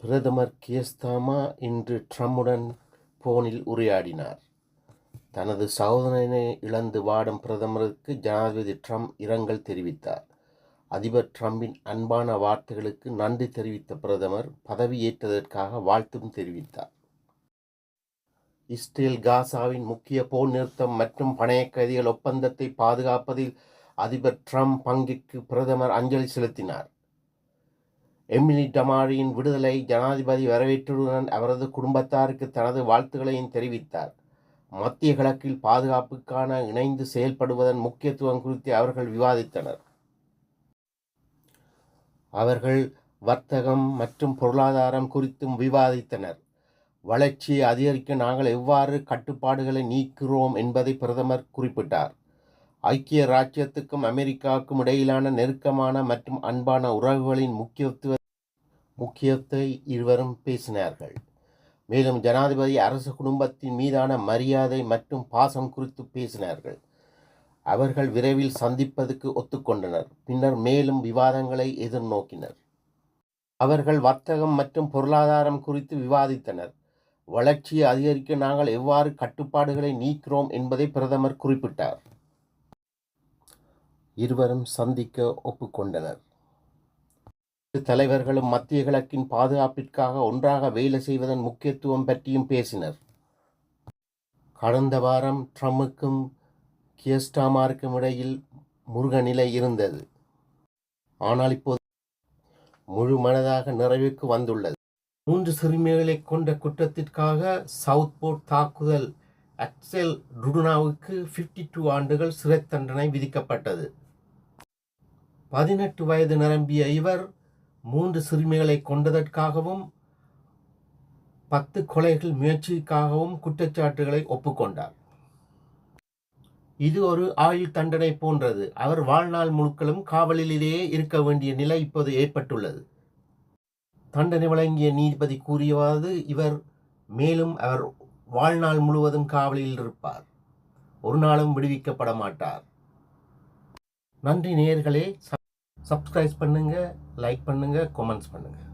பிரதமர் கியஸ்தாமா இன்று ட்ரம்முடன் போனில் உரையாடினார். தனது சகோதரனை இழந்து வாடும் பிரதமருக்கு ஜனாதிபதி ட்ரம்ப் இரங்கல் தெரிவித்தார். அதிபர் ட்ரம்பின் அன்பான வார்த்தைகளுக்கு நன்றி தெரிவித்த பிரதமர் பதவியேற்றதற்காக வாழ்த்தும் தெரிவித்தார். இஸ்ரேல் காசாவின் முக்கிய போர் நிறுத்தம் மற்றும் பணைய கைதிகள் ஒப்பந்தத்தை பாதுகாப்பதில் அதிபர் ட்ரம்ப் பங்கிற்கு பிரதமர் அஞ்சலி செலுத்தினார். எமிலி டமாரியின் விடுதலை ஜனாதிபதி வரவேற்றுடன் அவரது குடும்பத்தாருக்கு தனது வாழ்த்துக்களையும் தெரிவித்தார். மத்திய கிழக்கில் பாதுகாப்புக்கான இணைந்து செயல்படுவதன் முக்கியத்துவம் குறித்து அவர்கள் விவாதித்தனர். அவர்கள் வர்த்தகம் மற்றும் பொருளாதாரம் குறித்தும் விவாதித்தனர். வளர்ச்சியை அதிகரிக்க நாங்கள் எவ்வாறு கட்டுப்பாடுகளை நீக்கிறோம் என்பதை பிரதமர் குறிப்பிட்டார். ஐக்கிய ராச்சியத்துக்கும் அமெரிக்காவுக்கும் இடையிலான நெருக்கமான மற்றும் அன்பான உறவுகளின் முக்கியத்துவ முக்கியத்தை இருவரும் பேசினார்கள். மேலும் ஜனாதிபதி அரசு குடும்பத்தின் மீதான மரியாதை மற்றும் பாசம் குறித்து பேசினார்கள். அவர்கள் விரைவில் சந்திப்பதற்கு ஒத்துக்கொண்டனர். பின்னர் மேலும் விவாதங்களை எதிர்நோக்கினர். அவர்கள் வர்த்தகம் மற்றும் பொருளாதாரம் குறித்து விவாதித்தனர். வளர்ச்சியை அதிகரிக்க நாங்கள் எவ்வாறு கட்டுப்பாடுகளை நீக்கிறோம் என்பதை பிரதமர் குறிப்பிட்டார். இருவரும் சந்திக்க ஒப்புக்கொண்டனர். இரு தலைவர்களும் மத்திய கிழக்கின் பாதுகாப்பிற்காக ஒன்றாக வேலை செய்வதன் முக்கியத்துவம் பற்றியும் பேசினர். கடந்த வாரம் ட்ரம்புக்கும் கியஸ்டாமாருக்கும் இடையில் முருகநிலை இருந்தது. ஆனால் இப்போது முழு மனதாக நிறைவுக்கு வந்துள்ளது. மூன்று சிறுமிகளை கொண்ட குற்றத்திற்காக சவுத் போர்ட் தாக்குதல் அக்செல் டுடுனாவுக்கு 52 டூ ஆண்டுகள் சிறை தண்டனை விதிக்கப்பட்டது. பதினெட்டு வயது நிரம்பிய இவர் மூன்று சிறுமிகளை கொண்டதற்காகவும் பத்து கொலைகள் முயற்சிக்காகவும் குற்றச்சாட்டுகளை ஒப்புக்கொண்டார். இது ஒரு ஆயுள் தண்டனை போன்றது. அவர் வாழ்நாள் முழுக்களும் காவலிலேயே இருக்க வேண்டிய நிலை இப்போது ஏற்பட்டுள்ளது. தண்டனை வழங்கிய நீதிபதி கூறியவாறு இவர் மேலும் அவர் வாழ்நாள் முழுவதும் காவலில் இருப்பார். ஒரு நாளும் விடுவிக்கப்பட மாட்டார். நன்றி நேயர்களே. சப்ஸ்கிரைப் பண்ணுங்கள் லைக் பண்ணுங்கள் கமெண்ட்ஸ் பண்ணுங்கள்